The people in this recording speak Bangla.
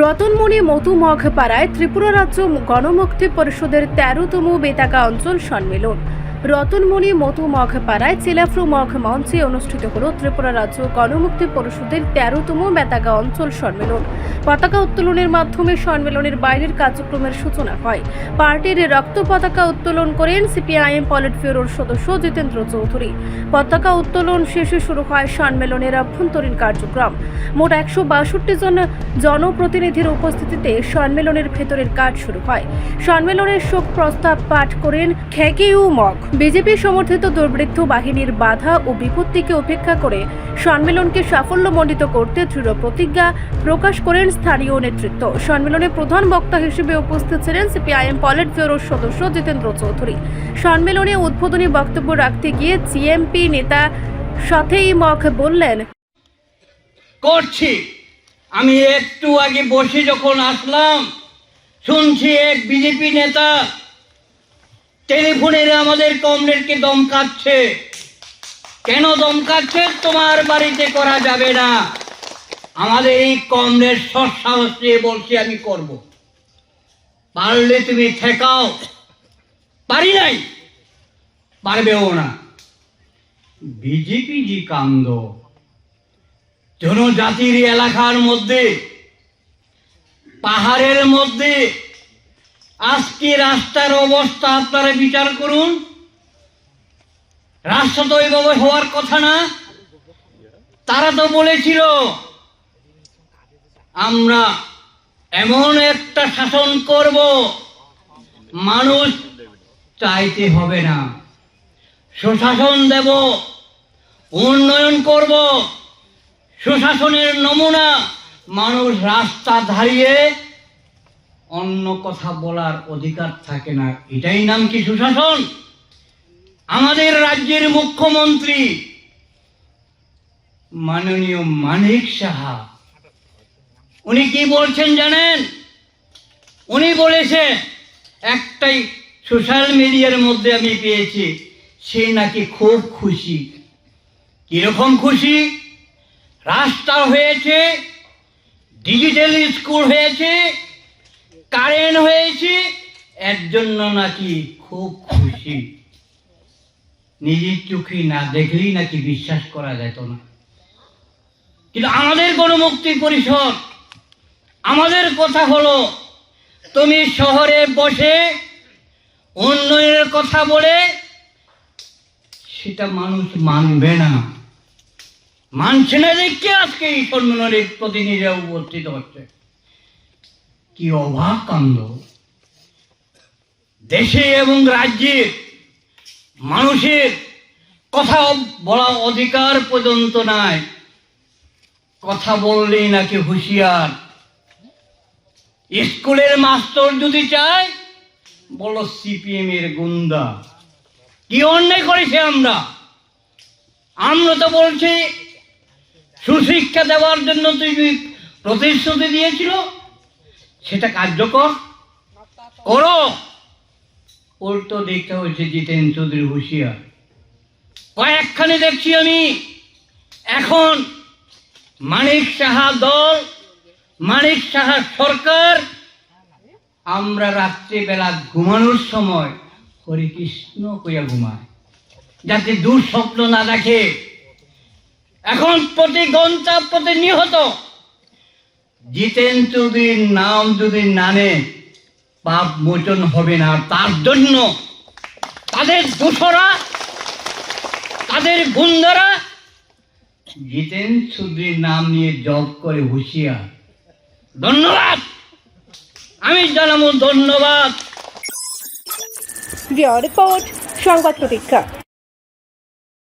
রতনমণি মধুমঘ মগপাড়ায় ত্রিপুরা রাজ্য গণমুক্তি পরিষদের তেরোতম বেতাকা অঞ্চল সম্মেলন। রতনমণি মধু মগপাড়ায় চিলাফ্রু মগ মঞ্চে অনুষ্ঠিত হল ত্রিপুরা রাজ্য গণমুক্তি পরিষদের তেরোতম বেতাকা অঞ্চল সম্মেলন। পতাকা উত্তোলনের মাধ্যমে সম্মেলনের বাইরের কার্যক্রমের সূচনা হয়। পার্টির রক্ত পতাকা উত্তোলন করেন সিপিআইএম পলিট ব্যুরোর সদস্য জিতেন্দ্র চৌধুরী। পতাকা উত্তোলন শেষে শুরু হয় সম্মেলনের অভ্যন্তরীণ কার্যক্রম। মোট একশো বাষট্টি জন জনপ্রতিনিধির উপস্থিতিতে সম্মেলনের ভেতরের কাজ শুরু হয়। সম্মেলনের শোক প্রস্তাব পাঠ করেন খেকিউ মগ। বিজেপি সমর্থিত দুর্বৃত্ত বাহিনীর বাধা ও বিপত্তিকে উপেক্ষা করে সম্মেলনকে সাফল্যমণ্ডিত করতে দৃঢ় প্রতিজ্ঞা প্রকাশ করেন স্থানীয় নেতৃত্ব। সম্মেলনে প্রধান বক্তা হিসেবে উপস্থিত ছিলেন সিপিআইএম পলিট ব্যুরোর সদস্য জিতেন্দ্র চৌধুরী। সম্মেলনে উদ্বোধনী বক্তব্য রাখতে গিয়ে জিএমপি নেতা সাথেই মগ বললেন, করছি। আমি একটু আগে বসে যখন আসলাম, শুনছি এক বিজেপি নেতা টেলিফোনের আমাদের কমরেডকে দমকাচ্ছে। কেন দমকাচ্ছে? তোমার বাড়িতে করা যাবে না। আমাদের এই কমরেড সৎসাহস নিয়ে বলছি, আমি করব। পারলে তুমি ঠেকাও। পারি নাই, পারবেও না। বিজেপি জি কান্দ। জনজাতির এলাকার মধ্যে, পাহাড়ের মধ্যে আজকে রাস্তার অবস্থা আপনারা বিচার করুন। রাস্তা তো এইভাবে হওয়ার কথা না। তারা তো বলেছিল, আমরা এমন একটা শাসন করব, মানুষ চাইতে হবে না। সুশাসন দেব, উন্নয়ন করব, সুশাসনের নমুনা মানুষ রাস্তা দাঁড়িয়ে অন্য কথা বলার অধিকার থাকে না। এটাই নাম কি সুশাসন? আমাদের রাজ্যের মুখ্যমন্ত্রী মাননীয় মানিক সাহা। উনি কি বলছেন জানেন? উনি বলেছে একটাই সোশ্যাল মিডিয়ার মধ্যে আমি পেয়েছি, সে নাকি খুব খুশি। কীরকম খুশি? রাস্তা হয়েছে, ডিজিটাল স্কুল হয়েছে কারেন্ট হয়েছে, এর জন্য নাকি খুব খুশি। নিজের চোখে না দেখলেই নাকি বিশ্বাস করা যেত না। কিন্তু আমাদের গণমুক্তি পরিষদ আমাদের কথা হলো, তুমি শহরে বসে উন্নয়নের কথা বলে, সেটা মানুষ মানবে না। মানছে না দেখছে আজকে এই সম্মেলনের প্রতিনিধিরা উপস্থিত হচ্ছে। কি অবাক কাণ্ড। দেশে এবং রাজ্যে মানুষের কথা বলা অধিকার পর্যন্ত নাই। কথা বললেই নাকি হুঁশিয়ার। স্কুলের মাস্টার যদি চায়, বলো সিপিএম এর গুন্ডা। কি অন্যায় করেছে আমরা? আমরা তো বলছি, সুশিক্ষা দেওয়ার জন্য তুমি প্রতিশ্রুতি দিয়েছিল। সেটা কার্যকর করো। উল্টো দেখতে হয়েছে জিতেন চৌধুরী হুঁশিয়ার। কয়েকখানে দেখছি আমি। এখন মানিক সাহা দল, মানিক সাহা সরকার, আমরা রাত্রিবেলা ঘুমানোর সময় হরে কৃষ্ণ কইয়া ঘুমায়, যাতে দুঃস্বপ্ন না দেখে। এখন প্রতি ঘণ্টা প্রতি নিহত জিতেন চৌধুরীর নাম যদি নানে, পাপ মোচন হবে না। তার জন্য তাদের দোষরা, তাদের গুন্ডারা জিতেন চৌধুরীর নাম নিয়ে জব করে হুঁশিয়ার। ধন্যবাদ! আমি জানাব ধন্যবাদ। রিপোর্ট, সংবাদ প্রতীক্ষা।